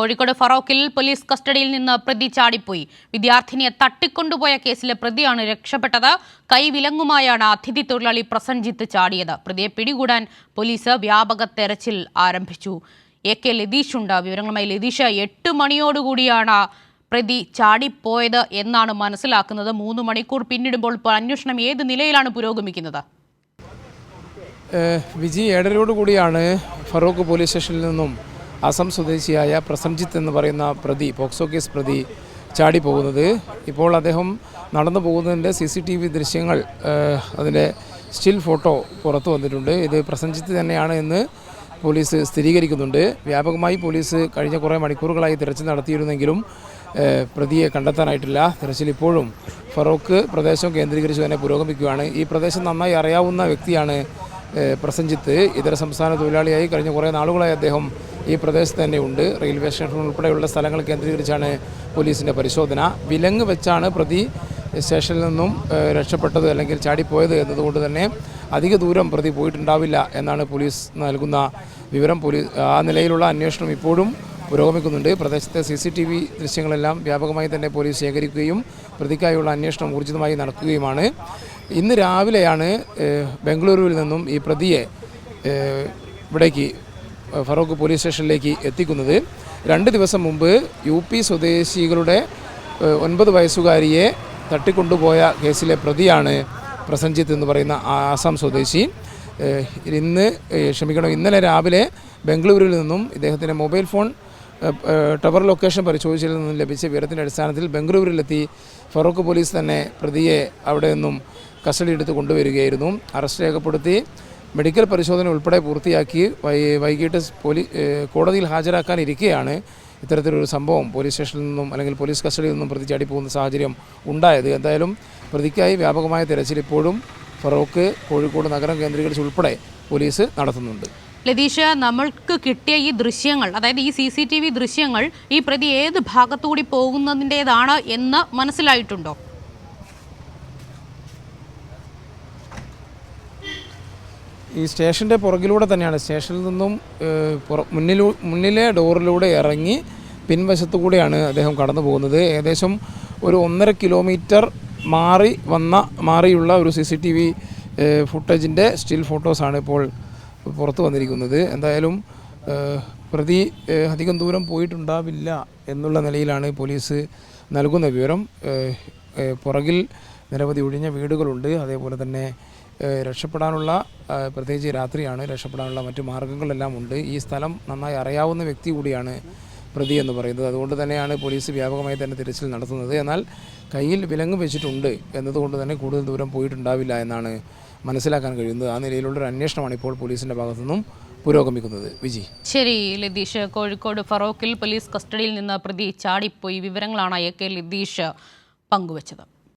Kozhikode ഫറോക്കിൽ police കസ്റ്റഡിയിൽ നിന്ന് പ്രതി ചാടിപ്പോയി. വിദ്യാർത്ഥിനിയെ തട്ടിക്കൊണ്ടുപോയ കേസിലെ പ്രതിയാണ് രക്ഷപ്പെട്ടത്. കൈവിലങ്ങുമായാണ് അതിഥി തൊഴിലാളി പ്രസൻജിത്ത് ചാടിയത്. പ്രതിയെ പിടികൂടാൻ പോലീസ് വ്യാപക തെരച്ചിൽ ആരംഭിച്ചു. എ കെ ലതീഷ് ഉണ്ട്. വിവരങ്ങളുമായി ലതീഷ് എട്ട് മണിയോടുകൂടിയാണ് പ്രതി ചാടിപ്പോയത് എന്നാണ് മനസ്സിലാക്കുന്നത്. മൂന്ന് മണിക്കൂർ പിന്നിടുമ്പോൾ അന്വേഷണം ഏത് നിലയിലാണ് പുരോഗമിക്കുന്നത്? വിജി ഏടരോടുകൂടിയാണ് ഫറൂഖ് പോലീസ് സ്റ്റേഷനിൽ നിന്നും അസം സ്വദേശിയായ പ്രസംജിത്ത് എന്ന് പറയുന്ന പ്രതി പോക്സോ കേസ് പ്രതി ചാടി പോകുന്നത്. ഇപ്പോൾ അദ്ദേഹം നടന്നു പോകുന്നതിന്റെ സി സി ടി വി ദൃശ്യങ്ങൾ അതിന്റെ സ്റ്റിൽ ഫോട്ടോ പുറത്തു വന്നിട്ടുണ്ട്. ഇത് പ്രസംജിത്ത് തന്നെയാണ് എന്ന് പോലീസ് സ്ഥിരീകരിക്കുന്നുണ്ട്. വ്യാപകമായി പോലീസ് കഴിഞ്ഞ കുറേ മണിക്കൂറുകളായി തിരച്ചിൽ നടത്തിയിരുന്നെങ്കിലും പ്രതിയെ കണ്ടെത്താനായിട്ടില്ല. തിരച്ചിൽ ഇപ്പോഴും ഫറോക്ക് പ്രദേശം കേന്ദ്രീകരിച്ച് തന്നെ പുരോഗമിക്കുകയാണ്. ഈ പ്രദേശം നന്നായി അറിയാവുന്ന വ്യക്തിയാണ് പ്രസഞ്ചിത്ത് ഇതര സംസ്ഥാന തൊഴിലാളിയായി കഴിഞ്ഞ കുറേ നാളുകളായി അദ്ദേഹം ഈ പ്രദേശത്ത് തന്നെ ഉണ്ട്. റെയിൽവേ സ്റ്റേഷൻ ഉൾപ്പെടെയുള്ള സ്ഥലങ്ങൾ കേന്ദ്രീകരിച്ചാണ് പോലീസിന്റെ പരിശോധന. വിലങ്ങ് വെച്ചാണ് പ്രതി സ്റ്റേഷനിൽ നിന്നും രക്ഷപ്പെട്ടത് അല്ലെങ്കിൽ ചാടിപ്പോയത് എന്നതുകൊണ്ട് തന്നെ അധിക ദൂരം പ്രതി പോയിട്ടുണ്ടാവില്ല എന്നാണ് പോലീസ് നൽകുന്ന വിവരം. പോലീസ് ആ നിലയിലുള്ള അന്വേഷണം ഇപ്പോഴും പുരോഗമിക്കുന്നുണ്ട്. പ്രദേശത്തെ സി സി ടി വി ദൃശ്യങ്ങളെല്ലാം വ്യാപകമായി തന്നെ പോലീസ് ശേഖരിക്കുകയും പ്രതിക്കായുള്ള അന്വേഷണം ഊർജിതമായി നടക്കുകയുമാണ് ഇന്ന് രാവിലെയാണ് ബംഗളൂരുവിൽ നിന്നും ഈ പ്രതിയെ ഇവിടേക്ക് ഫറൂഖ് പോലീസ് സ്റ്റേഷനിലേക്ക് എത്തിക്കുന്നത്. രണ്ട് ദിവസം മുമ്പ് യു പി സ്വദേശികളുടെ ഒൻപത് വയസ്സുകാരിയെ തട്ടിക്കൊണ്ടുപോയ കേസിലെ പ്രതിയാണ് പ്രസഞ്ജിത്ത് എന്ന് പറയുന്ന ആസാം സ്വദേശി. ഇന്ന് ക്ഷമിക്കണം ഇന്നലെ രാവിലെ ബംഗളൂരുവിൽ നിന്നും ഇദ്ദേഹത്തിന്റെ മൊബൈൽ ഫോൺ ടവർ ലൊക്കേഷൻ പരിശോധിച്ചതിൽ നിന്നും ലഭിച്ച വിവരത്തിന്റെ അടിസ്ഥാനത്തിൽ ബംഗളൂരുവിലെത്തി ഫറൂഖ് പോലീസ് തന്നെ പ്രതിയെ അവിടെ നിന്നും കസ്റ്റഡി എടുത്ത് കൊണ്ടുവരികയായിരുന്നു. അറസ്റ്റ് രേഖപ്പെടുത്തി മെഡിക്കൽ പരിശോധന ഉൾപ്പെടെ പൂർത്തിയാക്കി വൈകിട്ട് പോലീ കോടതിയിൽ ഹാജരാക്കാനിരിക്കെയാണ് ഇത്തരത്തിലൊരു സംഭവം. പോലീസ് സ്റ്റേഷനിൽ നിന്നും അല്ലെങ്കിൽ പോലീസ് കസ്റ്റഡിയിൽ നിന്നും പ്രതി ചാടി പോകുന്ന സാഹചര്യം ഉണ്ടായത്. എന്തായാലും പ്രതിക്കായി വ്യാപകമായ തിരച്ചിൽ ഇപ്പോഴും ഫറോക്ക് കോഴിക്കോട് നഗരം കേന്ദ്രീകരിച്ച് ഉൾപ്പെടെ പോലീസ് നടത്തുന്നുണ്ട്. ലതീഷ് നമ്മൾക്ക് കിട്ടിയ ഈ ദൃശ്യങ്ങൾ അതായത് ഈ സി സി ടി വി ദൃശ്യങ്ങൾ ഈ പ്രതി ഏത് ഭാഗത്തുകൂടി പോകുന്നതിന്റെതാണ് എന്ന് മനസ്സിലായിട്ടുണ്ടോ? ഈ സ്റ്റേഷന്റെ പുറകിലൂടെ തന്നെയാണ്. സ്റ്റേഷനിൽ നിന്നും മുന്നിലൂ മുന്നിലെ ഡോറിലൂടെ ഇറങ്ങി പിൻവശത്തു കൂടെയാണ് അദ്ദേഹം കടന്നു പോകുന്നത്. ഏകദേശം ഒരു ഒന്നര കിലോമീറ്റർ മാറി വന്ന മാറിയുള്ള ഒരു സി സി ടി വി ഫുട്ടേജിന്റെ സ്റ്റിൽ ഫോട്ടോസാണ് ഇപ്പോൾ പുറത്തു വന്നിരിക്കുന്നത്. എന്തായാലും പ്രതി അധികം ദൂരം പോയിട്ടുണ്ടാവില്ല എന്നുള്ള നിലയിലാണ് പോലീസ് നൽകുന്ന വിവരം. പുറകിൽ നിരവധി ഒഴിഞ്ഞ വീടുകളുണ്ട്. അതേപോലെ തന്നെ രക്ഷപ്പെടാനുള്ള പ്രത്യേകിച്ച് രാത്രിയാണ് രക്ഷപ്പെടാനുള്ള മറ്റു മാർഗങ്ങളെല്ലാം ഉണ്ട്. ഈ സ്ഥലം നന്നായി അറിയാവുന്ന വ്യക്തി കൂടിയാണ് പ്രതി എന്ന് പറയുന്നത്. അതുകൊണ്ട് തന്നെയാണ് പോലീസ് വ്യാപകമായി തന്നെ തിരച്ചിൽ നടത്തുന്നത്. എന്നാൽ കയ്യിൽ വിലങ്ങ് വെച്ചിട്ടുണ്ട് എന്നതുകൊണ്ട് തന്നെ കൂടുതൽ ദൂരം പോയിട്ടുണ്ടാവില്ല എന്നാണ് മനസ്സിലാക്കാൻ കഴിയുന്നത്. ആ നിലയിലുള്ള ഒരു അന്വേഷണമാണ് ഇപ്പോൾ പോലീസിന്റെ ഭാഗത്തുനിന്നും പുരോഗമിക്കുന്നത്. വിജി. ശരി ലതീഷ്. കോഴിക്കോട് ഫറോക്കിൽ പോലീസ് കസ്റ്റഡിയിൽ നിന്ന് പ്രതി ചാടിപ്പോയി. വിവരങ്ങളാണ് എ കെ ലതീഷ് പങ്കുവച്ചത്.